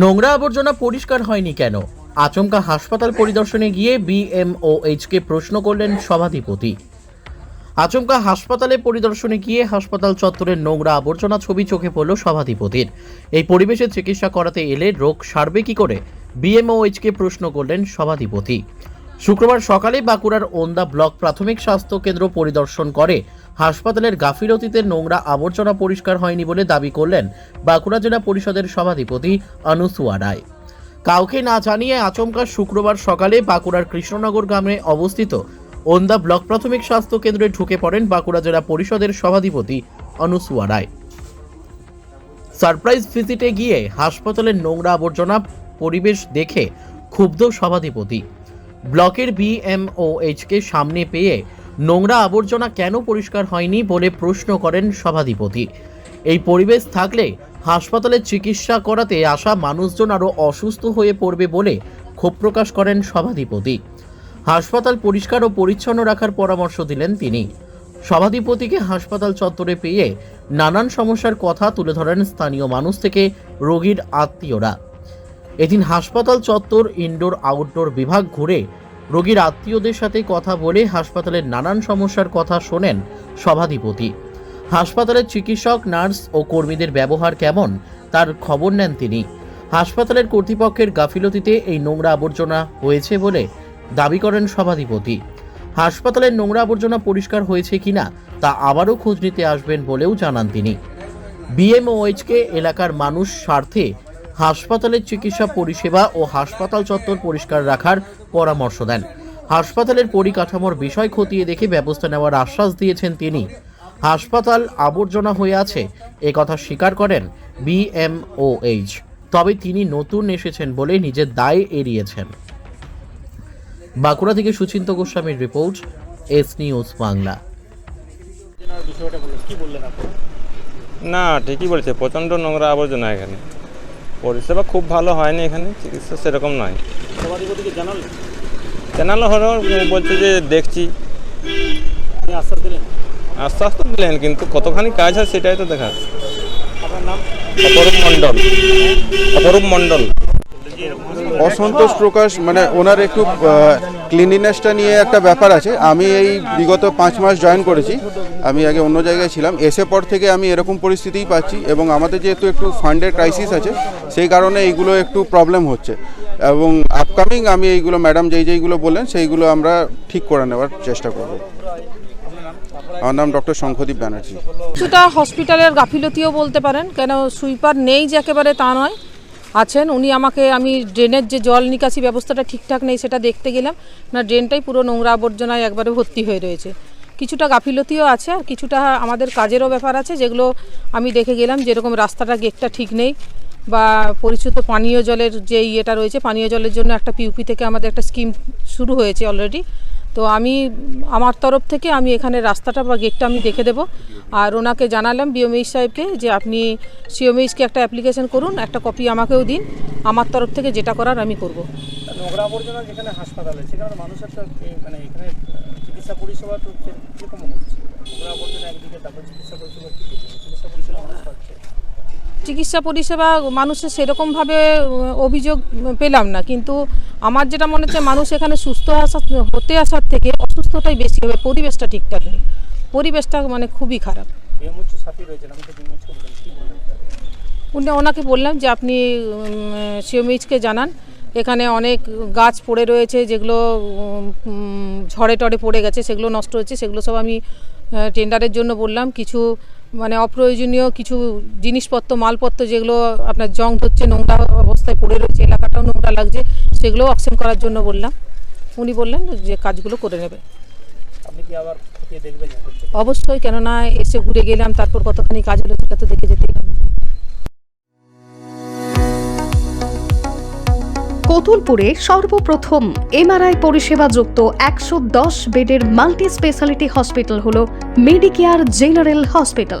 নোংরা আবর্জনা পরিষ্কার হয়নি কেন? আচমকা হাসপাতাল পরিদর্শনে গিয়ে বিএমওএইচকে প্রশ্ন করলেন সভাধিপতি। আচমকা হাসপাতালে পরিদর্শনে গিয়ে হাসপাতাল চত্বরের নোংরা আবর্জনা ছবি চোখে পড়ল সভাধিপতির। এই পরিবেশে চিকিৎসা করাতে এলে রোগ সারবে কি করে? বিএমওএইচকে প্রশ্ন করলেন সভাধিপতি। শুক্রবার সকালে বাঁকুড়ার ওন্দা ব্লক প্রাথমিক স্বাস্থ্য কেন্দ্র পরিদর্শন করে। হাসপাতালের গাফিলতিতে নোংরা আবর্জনা পরিষ্কার হয়নি বলে দাবি করলেন বাঁকুড়া জেলা পরিষদের সভাধিপতি অনুসুয়া রায়। কাউকে না জানিয়ে আচমকা শুক্রবার সকালে বাঁকুড়ার কৃষ্ণনগর গ্রামে অবস্থিত ওন্দা ব্লক প্রাথমিক স্বাস্থ্য কেন্দ্রে ঢুকে পড়েন বাঁকুড়া জেলা পরিষদের সভাধিপতি অনুসুয়া রায়। সারপ্রাইজ ভিজিটে গিয়ে হাসপাতালের নোংরা আবর্জনা পরিবেশ দেখে ক্ষুব্ধ সভাধিপতি। ব্লকের বিএমওএইচকে সামনে পেয়ে নোংরা আবর্জনা কেন পরিষ্কার হয়নি বলে প্রশ্ন করেন সভাধিপতি। এই পরিবেশ থাকলে হাসপাতালে চিকিৎসা করাতে আসা মানুষজন আরও অসুস্থ হয়ে পড়বে বলে ক্ষোভ প্রকাশ করেন সভাধিপতি। হাসপাতাল পরিষ্কার ও পরিচ্ছন্ন রাখার পরামর্শ দিলেন তিনি। সভাধিপতিকে হাসপাতাল চত্বরে পেয়ে নানান সমস্যার কথা তুলে ধরেন স্থানীয় মানুষ থেকে রোগীর আত্মীয়রা। এদিন হাসপাতাল চত্বর ইনডোর আউটডোর বিভাগ ঘুরে রোগীর আত্মীয়দের সাথে কথা বলে হাসপাতালের নানান সমস্যার কথা শোনেন সভাধিপতি। হাসপাতালের চিকিৎসক, নার্স ও কর্মীদের ব্যবহার কেমন তার খবর নেন তিনি। হাসপাতালের কর্তৃপক্ষের গাফিলতিতে এই নোংরা আবর্জনা হয়েছে বলে দাবি করেন সভাধিপতি। হাসপাতালের নোংরা আবর্জনা পরিষ্কার হয়েছে কিনা তা আবারও খোঁজ নিতে আসবেন বলেও জানান তিনি। বিএমওএইচকে এলাকার মানুষ স্বার্থে হাসপাতালের চিকিৎসা পরিষেবা ও হাসপাতাল চত্বর পরিষ্কার রাখার পরামর্শ দেন। হাসপাতালের পরিকাঠামোর বিষয় খতিয়ে দেখে ব্যবস্থা নেওয়ার আশ্বাস দিয়েছেন তিনি। হাসপাতাল আবর্জনা হয়ে আছে কথা স্বীকার করেন বিএমওএইচ তবে তিনি নতুন এসেছেন বলে নিজের দায় এড়িয়েছেন। বাঁকুড়া থেকে সুচিন্ত গোস্বামীর রিপোর্ট, এস নিউজ বাংলা। না, ঠিকই বলেছে, প্রচণ্ড নোংরা আবর্জনা এখানে। পরিষেবা খুব ভালো হয়নি এখানে, চিকিৎসা সেরকম নয়। জানালো হলো, বলছে যে দেখছি। আশ্বাস তো দিলেন, কিন্তু কতখানি কাজ হয় সেটাই তো দেখা অপরূপ মণ্ডল। অপরূপ মণ্ডল। অসন্তোষ প্রকাশ মানে ওনার একটু ক্লিনিনেসটা নিয়ে একটা ব্যাপার আছে। আমি এই বিগত পাঁচ মাস জয়েন করেছি। আমি আগে অন্য জায়গায় ছিলাম। এসে পর থেকে আমি এরকম পরিস্থিতিই পাচ্ছি এবং আমাদের যেহেতু একটু ফান্ডের ক্রাইসিস আছে, সেই কারণে এইগুলো একটু প্রবলেম হচ্ছে। এবং আপকামিং আমি এইগুলো ম্যাডাম যেই যেইগুলো বললেন, সেইগুলো আমরা ঠিক করে নেওয়ার চেষ্টা করব। আমার নাম ডক্টর শঙ্খদীপ ব্যানার্জি। কিছুটা হসপিটালের গাফিলতিও বলতে পারেন। কেন সুইপার নেই যে একেবারে তা নয়। আছেন, উনি আমাকে, আমি ড্রেনের যে জল নিকাশি ব্যবস্থাটা ঠিকঠাক নেই সেটা দেখতে গেলাম। না, ড্রেনটাই পুরো নোংরা আবর্জনায় একবারে ভর্তি হয়ে রয়েছে। কিছুটা গাফিলতিও আছে, আর কিছুটা আমাদের কাজেরও ব্যাপার আছে, যেগুলো আমি দেখে গেলাম যেরকম রাস্তাটা, গেটটা ঠিক নেই বা পরিচিত পানীয় জলের যে ইয়েটা রয়েছে, পানীয় জলের জন্য একটা পিউপি থেকে আমাদের একটা স্কিম শুরু হয়েছে অলরেডি। তো আমি, আমার তরফ থেকে আমি এখানে রাস্তাটা বা গেটটা আমি দেখে দেবো। আর ওনাকে জানালাম বিওমেইশ সাহেবকে যে আপনি সিওমেইশকে একটা অ্যাপ্লিকেশন করুন, একটা কপি আমাকেও দিন। আমার তরফ থেকে যেটা করার আমি করব। মানে পরিষেবা চিকিৎসা পরিষেবা মানুষের সেরকমভাবে অভিযোগ পেলাম না। কিন্তু আমার যেটা মনে হচ্ছে, মানুষ এখানে সুস্থ আসা, হতে আসার থেকে অসুস্থতাই বেশি হবে। পরিবেশটা ঠিকঠাক নেই। পরিবেশটা মানে খুবই খারাপ। উনি ওনাকে বললাম যে, আপনি সিওমিচকে জানান। এখানে অনেক গাছ পড়ে রয়েছে, যেগুলো ঝড়ে টড়ে পড়ে গেছে, সেগুলো নষ্ট হচ্ছে, সেগুলো সব আমি টেন্ডারের জন্য বললাম। কিছু মানে অপ্রয়োজনীয় কিছু জিনিসপত্র মালপত্র যেগুলো আপনার জং ধরছে নোংরা অবস্থায় পড়ে রয়েছে এলাকাটাও নোংরা লাগছে সেগুলোও অকশন করার জন্য বললাম। উনি বললেন যে কাজগুলো করে নেবে। হচ্ছে? অবশ্যই কেননা এসে ঘুরে গেলাম তারপর কতখানি কাজ হলো সেটা তো দেখে যেতেই হবে। কতুলপুরে সর্বপ্রথম এমআরআই পরিষেবা যুক্ত একশো দশ বেডের মাল্টি স্পেশালিটি হসপিটাল হল মেডিকেয়ার জেনারেল হসপিটাল।